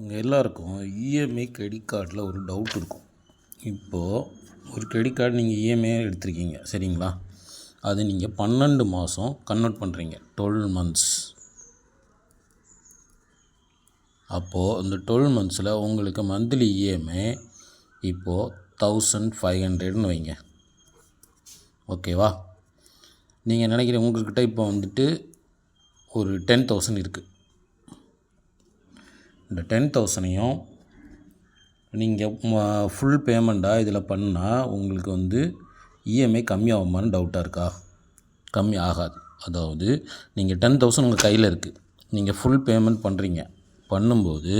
உங்கள் எல்லாருக்கும் EMI credit கார்டில் ஒரு டவுட் இருக்கும். இப்போது ஒரு கிரெடிட் கார்டு நீங்கள் இஎம்ஐ எடுத்திருக்கீங்க சரிங்களா? அது நீங்கள் பன்னெண்டு மாதம் கன்வெர்ட் பண்ணுறீங்க டுவெல் மந்த்ஸ் அப்போது இந்த டுவெல் மந்த்ஸில் உங்களுக்கு மந்த்லி இஎம்ஐ இப்போது தௌசண்ட் ஃபைவ் ஹண்ட்ரட்னு வைங்க. ஓகேவா? நீங்கள் நினைக்கிற உங்கள்கிட்ட இப்போ வந்துட்டு ஒரு டென் தௌசண்ட் இருக்குது இந்த டென் தௌசண்டையும் நீங்கள் ஃபுல் பேமெண்ட்டாக இதில் பண்ணால் உங்களுக்கு வந்து இஎம்ஐ கம்மியாகுமான்னு டவுட்டாக இருக்கா? கம்மி ஆகாது. அதாவது நீங்கள் டென் தௌசண்ட் உங்கள் கையில் இருக்குது நீங்கள் ஃபுல் பேமெண்ட் பண்ணுறீங்க பண்ணும்போது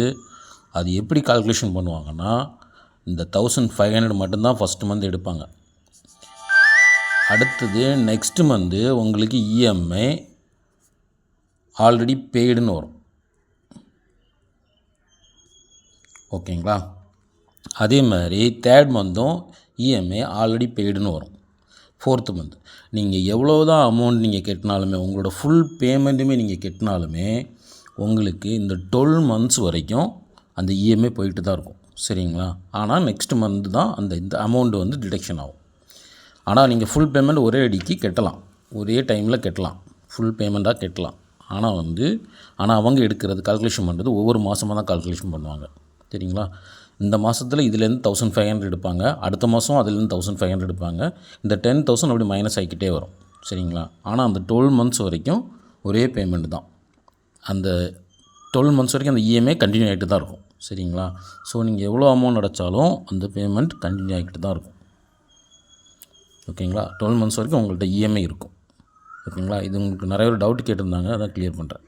அது எப்படி கால்குலேஷன் பண்ணுவாங்கன்னா இந்த தௌசண்ட் ஃபைவ் ஹண்ட்ரட் மட்டும்தான் ஃபஸ்ட்டு மந்த் எடுப்பாங்க. அடுத்தது நெக்ஸ்ட்டு மந்த்து உங்களுக்கு இஎம்ஐ ஆல்ரெடி பெய்டுன்னு வரும். ஓகேங்களா? அதே மாதிரி தேர்ட் மந்த்தும் இஎம்ஐ ஆல்ரெடி பெய்டுன்னு வரும். ஃபோர்த்து மந்த் நீங்கள் எவ்வளோ தான் அமௌண்ட் நீங்கள் கட்டினாலுமே உங்களோட ஃபுல் பேமெண்ட்டுமே நீங்கள் கட்டினாலுமே உங்களுக்கு இந்த டுவெல் மந்த்ஸ் வரைக்கும் அந்த இஎம்ஐ போயிட்டு தான் இருக்கும். சரிங்களா? ஆனால் நெக்ஸ்ட் மந்த் தான் அந்த இந்த அமௌண்ட் வந்து டிடெக்ஷன் ஆகும். ஆனால் நீங்கள் ஃபுல் பேமெண்ட் ஒரே அடிக்கு கட்டலாம். ஒரே டைமில் கட்டலாம். ஃபுல் பேமெண்ட்டாக கட்டலாம். ஆனால் வந்து ஆனால் அவங்க எடுக்கிறது கால்குலேஷன் பண்ணுறது ஒவ்வொரு மாதமாக தான் கால்குலேஷன் பண்ணுவாங்க. சரிங்களா இந்த மாதத்தில் இதுலேருந்து தௌசண்ட் ஃபைவ் ஹண்ட்ரட் எடுப்பாங்க. அடுத்த மாதம் அதுலேருந்து தௌசண்ட் ஃபைவ் ஹண்ட்ரட் எடுப்பாங்க. இந்த டென் தௌசண்ட் அப்படி மைனஸ் ஆகிக்கிட்டே வரும். சரிங்களா? ஆனால் அந்த டுவெல் மந்த்ஸ் வரைக்கும் ஒரே பேமெண்ட் தான். அந்த டுவெல் மந்த்ஸ் வரைக்கும் அந்த இஎம்ஐ கண்டினியூ ஆகிட்டு தான் இருக்கும். சரிங்களா? ஸோ நீங்கள் எவ்வளோ அமௌண்ட் அடைச்சாலும் அந்த பேமெண்ட் கண்டினியூ ஆகிட்டு தான் இருக்கும். ஓகேங்களா? டுவெல் மந்த்ஸ் வரைக்கும் உங்கள்கிட்ட இஎம்ஐ இருக்கும். ஓகேங்களா? இது உங்களுக்கு நிறைய ஒரு டவுட் கேட்டிருந்தாங்க. அதான் க்ளியர் பண்ணுறேன்